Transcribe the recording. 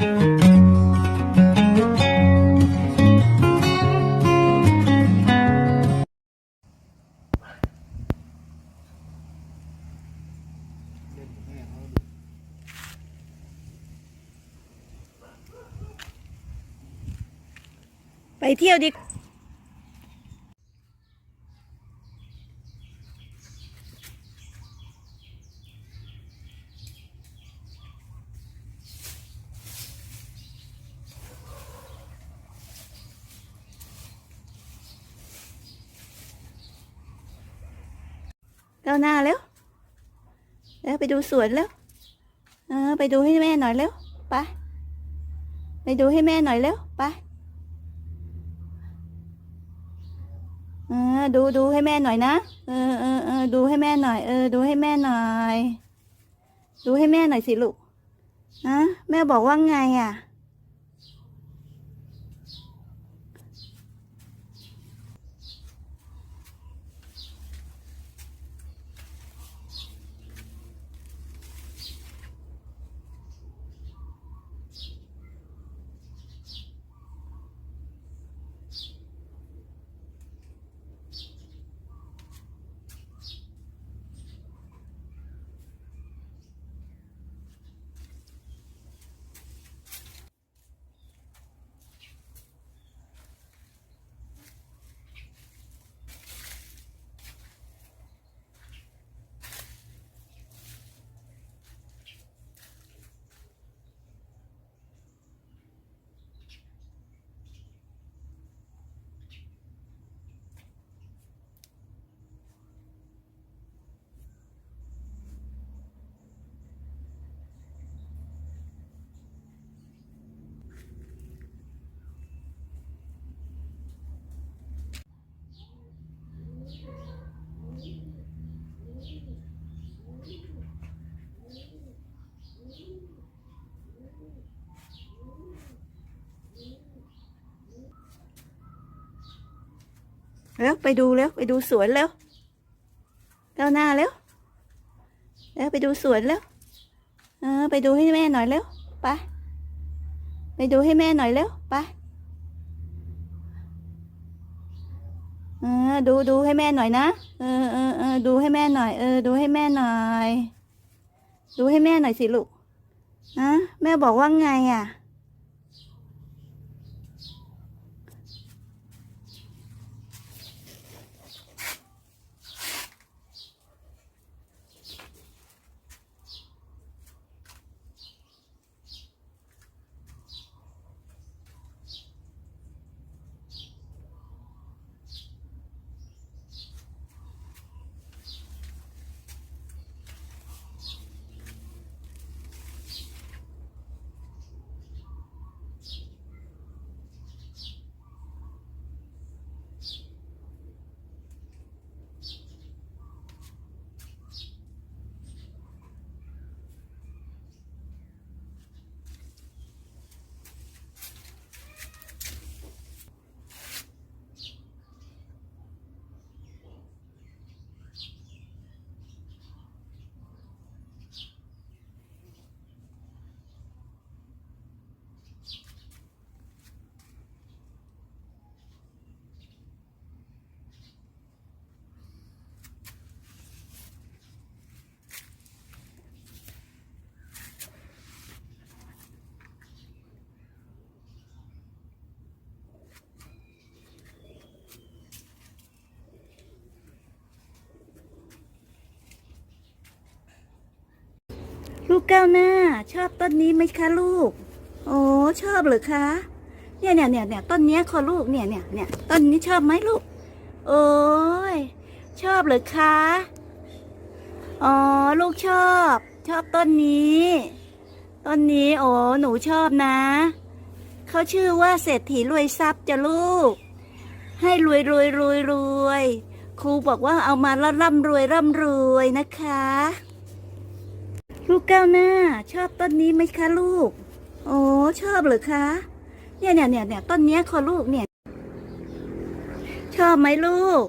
ไปเที่ยวดิ ก้าวหน้าแล้วแล้วไปดูสวนแล้วเออไปดูให้แม่หน่อยเร็วไปไปดูให้แม่หน่อยเร็วไปเออดูดูให้แม่หน่อยนะเออเออเออดูให้แม่หน่อยเออดูให้แม่หน่อย ดูให้แม่หน่อยสิลูกนะแม่บอกว่าไงอะ แล้วไปดูแล้วไปดูสวนแล้วก้าวหน้าแล้วแล้วไปดูสวนแล้วเออไปดูให้แม่หน่อยแล้วไปไปดูให้แม่หน่อยแล้วไปเออดูดูให้แม่หน่อยนะเออเออเออดูให้แม่หน่อยเออดูให้แม่หน่อย ดูให้แม่หน่อยสิลูกนะแม่บอกว่าไงอะ ลูกก้าวหน้า ชอบต้นนี้ไหมคะลูก โอ้ชอบเหรือคะ เนี่ยเนี่ยเนี่ยเนี่ยต้นเนี้ยขอลูกเนี่ยเนี่ยเนี่ยต้นนี้ชอบไหมลูก โอ้ยชอบเหรือคะ อ๋อลูกชอบ ชอบต้นนี้ ต้นนี้โอ้หนูชอบนะเขาชื่อว่าเศรษฐีรวยทรัพย์จะลูก ให้รวยรวยรวยรวยครูบอกว่าเอามาแล้วร่ำรวยร่ำรวยนะคะ ลูกก้าวหน้า ชอบต้นนี้ไหมคะลูก โอ้ชอบเหรือคะ เนี่ยเนี่ยเนี่ยเนี่ยต้นเนี้ยขอลูกเนี่ย ชอบไหมลูก